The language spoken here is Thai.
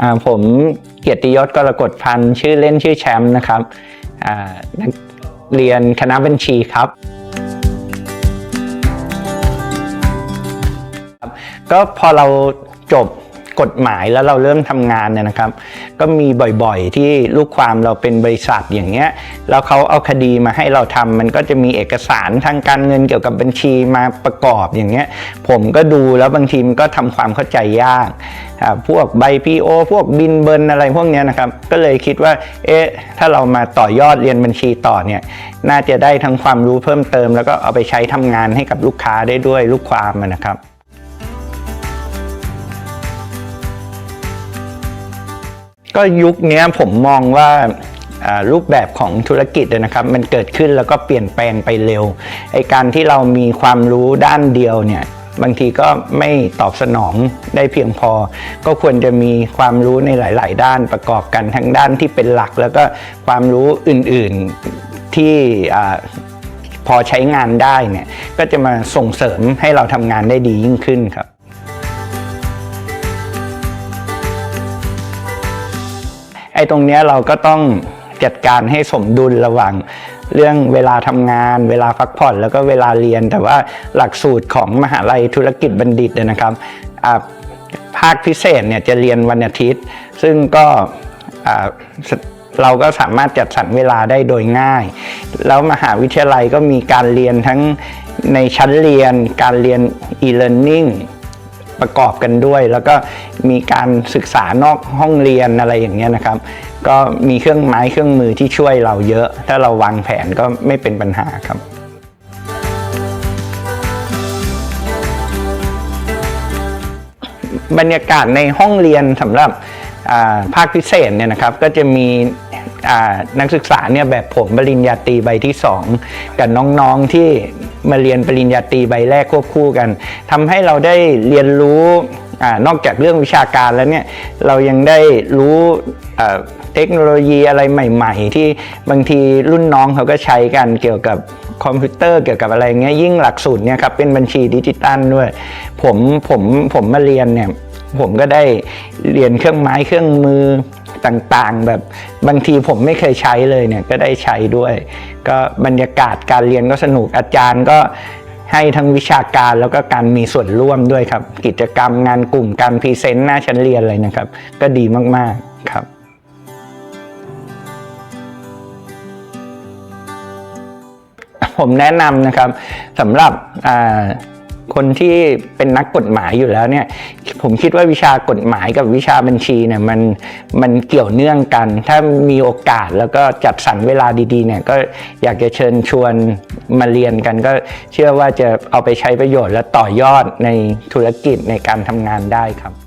อ่าผมเกียรติยศกรกฎพันธ์ชื่อเล่นชื่อแชมป์นะครับอ่านักเรียนคณะบัญชีครับ ก็พอเราจบ กฎหมายแล้วเราเริ่มทำงานเนี่ยนะครับ ก็มีบ่อยๆที่ลูกความเราเป็นบริษัทอย่างเงี้ยแล้วเขาเอาคดีมาให้เราทำมันก็จะมีเอกสารทางการเงินเกี่ยวกับบัญชีมาประกอบอย่างเงี้ยผมก็ดูแล้วบางทีมันก็ทำความเข้าใจยากอ่าพวกใบพีโอพวกบินเบินอะไรพวกเนี้ยนะครับ ก็เลยคิดว่า เอ๊ะ ถ้าเรามาต่อยอดเรียนบัญชีต่อเนี่ย น่าจะได้ทั้งความรู้เพิ่มเติม แล้วก็เอาไปใช้ทำงานให้กับลูกค้าได้ด้วยลูกความนะครับ ก็ยุคนี้ผมมองว่ารูปแบบของธุรกิจนะครับ มันเกิดขึ้นแล้วก็เปลี่ยนแปลงไปเร็วไอการที่เรามีความรู้ด้านเดียวเนี่ยบางทีก็ไม่ตอบสนองได้เพียงพอ ก็ควรจะมีความรู้ในหลาย ๆ ด้านประกอบกันทั้งด้านที่เป็นหลัก แล้วก็ความรู้อื่น ๆ ที่อพอใช้งานได้เนี่ยก็จะมาส่งเสริมให้เราทำงานได้ดียิ่งขึ้นครับ ไอ้ตรงเนี้ยเราก็ต้องจัดการให้สมดุลระหว่างเรื่องเวลาทำงาน เวลาพักผ่อน แล้วก็เวลาเรียน แต่ว่าหลักสูตรของมหาลัยธุรกิจบัณฑิตนะครับภาคพิเศษเนี่ยจะเรียนวันอาทิตย์ ซึ่งก็เราก็สามารถจัดสรรเวลาได้โดยง่าย แล้วมหาวิทยาลัยก็มีการเรียนทั้งในชั้นเรียน การเรียน e-learning ประกอบกันด้วย แล้วก็มีการศึกษานอกห้องเรียนอะไรอย่างเงี้ยนะครับ ก็มีเครื่องไม้เครื่องมือที่ช่วยเราเยอะ ถ้าเราวางแผนก็ไม่เป็นปัญหาครับบรรยากาศในห้องเรียนสำหรับาภาคพิเศษเนี่ยนะครับก็จะมีนักศึกษาเนี่ยแบบผมปริญญาตรีใบที่ 2 กับน้องๆที่ มาเรียนปริญญาตรีใบแรกควบคู่กันทำให้เราได้เรียนรู้อนอกจากเรื่องวิชาการแล้วเนี่ยเรายังได้รู้เทคโนโลยีอะไรใหม่ ๆ ที่บางทีรุ่นน้องเขาก็ใช้กันเกี่ยวกับคอมพิวเตอร์เกี่ยวกับอะไรเงี้ยยิ่งหลักสูตรเนี่ยครับเป็นบัญชีดิจิตัลด้วย ผมผมผมมาเรียนเนี่ยผมก็ได้เรียนเครื่องไม้เครื่องมือ ต่างๆ แบบบางทีผมไม่เคยใช้เลยเนี่ยก็ได้ใช้ด้วย ก็บรรยากาศการเรียนก็สนุกอาจารย์ก็ให้ทั้งวิชาการแล้วก็การมีส่วนร่วมด้วยครับ กิจกรรมงานกลุ่มการพรีเซนต์หน้าชั้นเรียนอะไรนะครับ ก็ดีมากๆครับผมแนะนำนะครับสำหรับอ่า คนที่เป็นนักกฎหมายอยู่แล้วเนี่ย ผมคิดว่าวิชากฎหมายกับวิชาบัญชีเนี่ยมันมันเกี่ยวเนื่องกัน ถ้ามีโอกาสแล้วก็จัดสรรเวลาดีๆเนี่ยก็อยากจะเชิญชวนมาเรียนกันก็เชื่อว่าจะเอาไปใช้ประโยชน์และต่อยอดในธุรกิจในการทำงานได้ครับ